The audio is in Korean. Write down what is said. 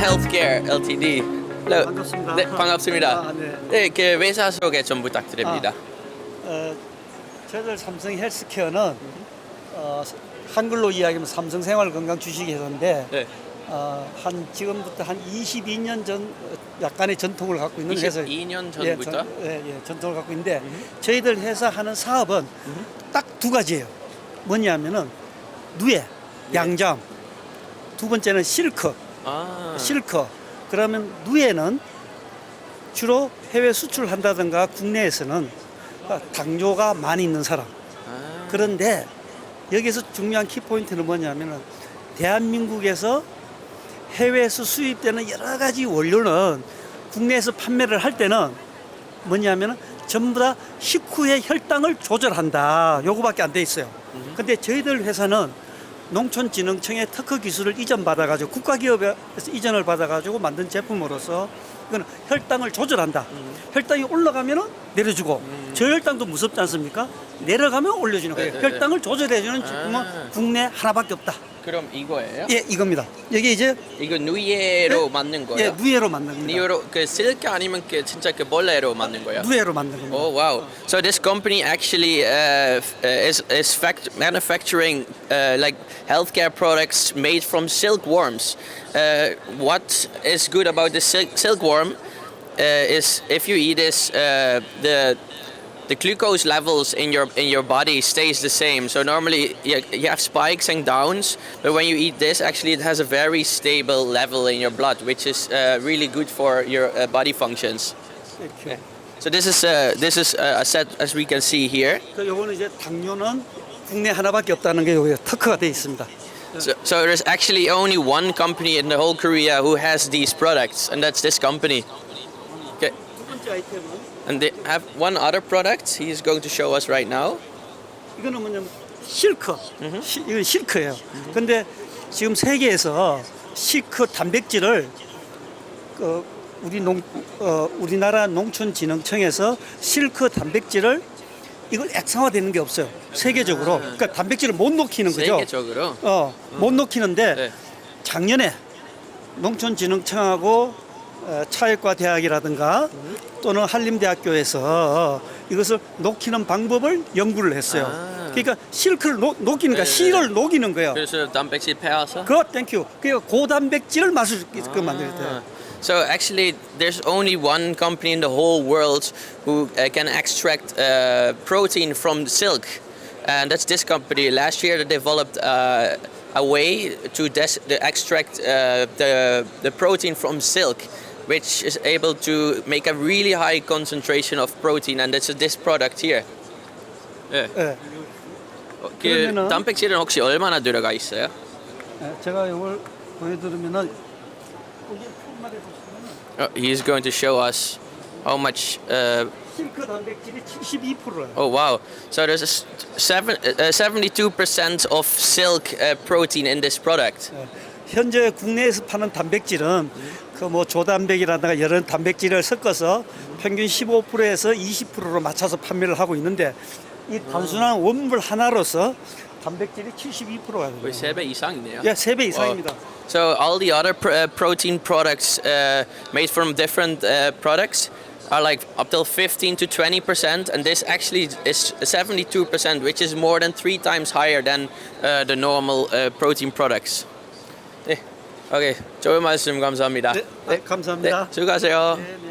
Care Ltd. Hello. 반갑습니다. 네, 반갑습니다. 아, 네. 네, 그 회사 소개 좀 부탁드립니다. 어, 저희들 삼성 헬스케어는 어, 한글로 이야기하면 삼성 생활 건강 주식 회사인데 네. 어, 한 지금부터 한 22년 전 어, 약간의 전통을 갖고 있는 회사. 22년 예, 전부터. 전, 예, 예, 전통을 갖고 있는데 저희들 회사 하는 사업은 딱 두 가지예요. 뭐냐면은 누에, 양장. 두 번째는 실크. 아. 실크. 그러면 누에는 주로 해외 수출한다든가 국내에서는 당뇨가 많이 있는 사람. 아. 그런데 여기서 중요한 키포인트는 뭐냐면은 대한민국에서 해외에서 수입되는 여러 가지 원료는 국내에서 판매를 할 때는 뭐냐면은 전부 다 식후의 혈당을 조절한다. 요거밖에 안 돼 있어요. 근데 저희들 회사는 농촌진흥청의 특허 기술을 이전받아가지고 국가기업에서 이전을 받아가지고 만든 제품으로서 이거는 혈당을 조절한다. 혈당이 올라가면은 내려주고 저혈당도 무섭지 않습니까? 내려가면 올려주는 거예요. 네, 네, 네. 혈당을 조절해주는 제품은 아. 국내 하나밖에 없다. 그럼 이거예요? 예, 이겁니다. 여기 이제 이거 누이에로 네? 만든 거예요? 예, 누에로 만든 겁니다. 누이로 그 실크 아니면 그 진짜 그 벌레로 만든 거예요? 누에로 만든 겁니다. Oh wow! So this company actually uh, f- uh, is is fact- manufacturing uh, like healthcare products made from silkworms. Uh, what is good about the silk silkworm uh, is if you eat this, uh, the the glucose levels in your in your body stays the same. So normally you, you have spikes and downs, but when you eat this, actually it has a very stable level in your blood, which is uh, really good for your uh, body functions. 이렇게. So this is uh, this is uh, a set as we can see here. 그 요거는 이제 당뇨는 국내 하나밖에 없다는 게 여기 특허가 돼 있습니다. So, so there's actually only one company in the whole Korea who has these products, and that's this company. Okay, 두 번째 아이템은 and they have one other product. He's going to show us right now. 이거는 뭐냐면 실크. 시, 이건 실크예요. 근데 지금 세계에서 실크 단백질을 그 우리 농 어, 우리나라 농촌진흥청에서 실크 단백질을 이걸 액상화되는 게 없어요. 세계적으로. 그러니까 단백질을 못 녹이는 거죠. 세계적으로. 어, 못 녹이는데 네. 작년에 농촌진흥청하고 어, 차액과 대학이라든가 또는 한림대학교에서 이것을 녹이는 방법을 연구를 했어요. 아. 그러니까 실크를 녹, 녹이니까 네, 실을 녹이는 거예요. 그래서 단백질 패와서. 그거 땡큐. 그러니까 고단백질을 마실 수 있게끔 만들었대요. So actually, there's only one company in the whole world who uh, can extract uh, protein from silk, and that's this company. Last year, they developed uh, a way to extract uh, the the protein from silk, which is able to make a really high concentration of protein, and it's this product here. 예. 예. 어, 그 그러면은- 단백질은 혹시 얼마나 들어가 있어요? 예, 제가 이걸 보여드리면은 여기 폰말에 보시면은 Uh, he's going to show us how much uh, 실크 단백질이 72%예요. Oh wow! So there's a s- seven, uh, 72% of silk uh, protein in this product. 현재 국내에서 파는 단백질은 그 뭐 조단백이라든가 여러 단백질을 섞어서 평균 15%에서 20%로 맞춰서 판매를 하고 있는데 이 단순한 원물 하나로서 단백질이 72%가 돼요. 거의 3배 이상이네요. 예, 3배 이상입니다. So all the other pr- uh, protein products uh, made from different uh, products are like up till 15 to 20 percent, and this actually is 72 percent, which is more than three times higher than uh, the normal uh, protein products. 네, 오케이, 좋은 말씀 감사합니다. 네, 네, 감사합니다. 네, 수고하세요. 네, 네.